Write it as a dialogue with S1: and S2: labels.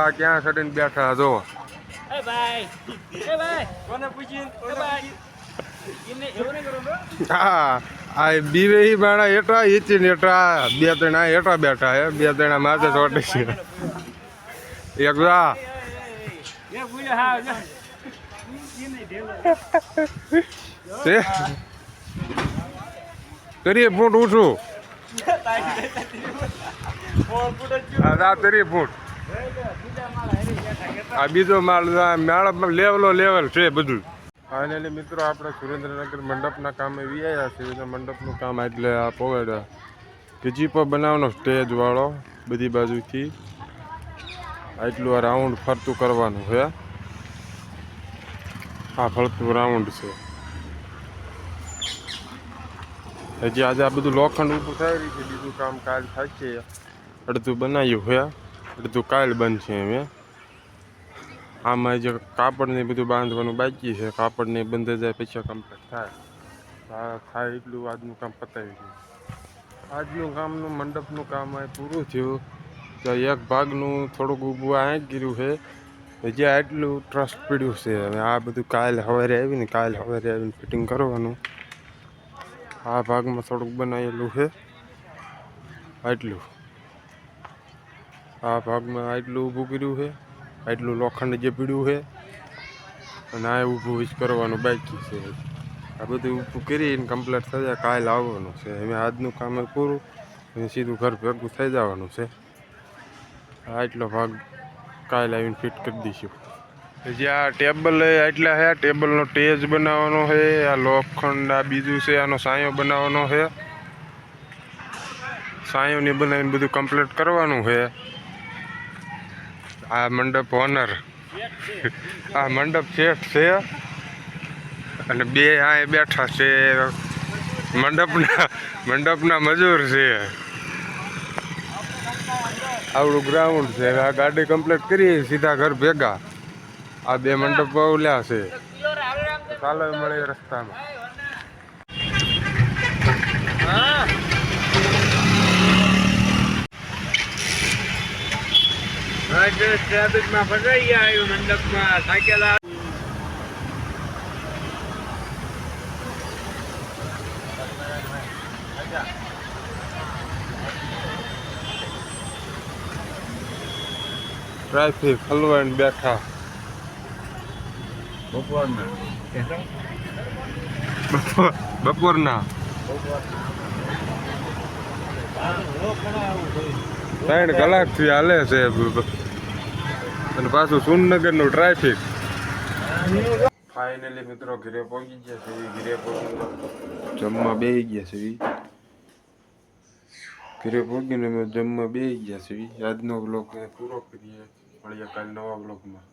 S1: આ ક્યાં સડીને બેઠા જો
S2: એ ભાઈ. એ ભાઈ. કોને પૂછી એ ભાઈ. એમને એવું નહીં કરું
S1: હા આ બીવે બાણા એટા ઈચીને એટા બે ત્રણ આ બેઠા હે બે ત્રણ માથે ચોટે છે. એક જો. તે કરીએ ફૂટ ઊંચું. આ જા તરી ફૂટ. આ બીજો માળ મેળામાં લેવલો લેવલ છે બધું. ફાઇનલી મિત્રો, આપણે સુરેન્દ્રનગર મંડપના કામે વિયા છે મંડપનું કામ એટલે આ પોવાડ્યા કે જીપો બનાવવાનો સ્ટેજ વાળો બધી બાજુથી. આટલું આ રાઉન્ડ ફરતું કરવાનું છે. આ ફરતું રાઉન્ડ છે. હજી આજે આ બધું લોખંડ ઊભું થાય છે, બીજું કામ કાલ થાય છે. અડધું બનાવ્યું હોય અડધું કાલ બનશે એમ. આમાં જે કાપડ ને બધું બાંધવાનું બાકી છે, કાપડ ને બંધ જાય પછી કમ્પ્લીટ થાય. થાય એટલું આજનું કામ પતાવી ગયું આજનું કામનું મંડપનું કામ આ પૂરું થયું. તો એક ભાગનું થોડુંક ઊભું આ ગીર્યું છે. હજી આટલું ટ્રસ્ટ પીડ્યું છે. હવે આ બધું કાલ સવારે આવીને, કાલ સવારે આવીને ફિટિંગ કરવાનું. આ ભાગમાં થોડુંક બનાવેલું છે. આટલું. આ ભાગમાં આટલું ઊભું કર્યું છે. આટલું લોખંડ જે પીડ્યું છે. અને આ ઊભું જ કરવાનું બાકી છે. આ બધું ઊભું કરીને કમ્પ્લીટ થઈ જાય. કાલ આવવાનું છે. હવે આજનું કામ પૂરું. અને સીધું ઘર ભેગું થઈ જવાનું છે. આટલો ભાગ કાલ આવીને ફિટ કરી દઈશું. જે આ ટેબલ એટલા છે ટેબલનો ટેજ બનાવવાનો છે આ લોખંડ, આ બીજું છે, આનો સાયો બનાવવાનો છે સાયોને બનાવીને બધું કમ્પ્લીટ કરવાનું છે આ મંડપ ઓનર. આ મંડપ શેઠ છે. અને બે આ બેઠા છે. મંડપના મંડપના મજૂર છે. આવડું ગ્રાઉન્ડ છે. આ ગાડી કમ્પ્લીટ કરી સીધા ઘર ભેગા. આ બે મંડપ ઓલ્યા છે. ચાલો મળે રસ્તામાં.
S2: ટ્રાફિકમાં ફસાઈ ગયા આવ્યું મંડપમાં. સાયકલ
S1: ટ્રાફિક હલવાઈને બેઠા. બપોર બપોરના. ત્રણ કલાકથી હાલે છે અને પાછું સુનગરનું ટ્રાફિક. ફાઇનલી મિત્રો ઘરે પહોંચી ગયા છે. ઘરે પહોંચી જમવા બે ગયા છે. ઘરે પહોંચીને જમવા બે ગયા છે. આજનો બ્લોગ પૂરો કરીએ. મળીએ કાલ નવા બ્લોગમાં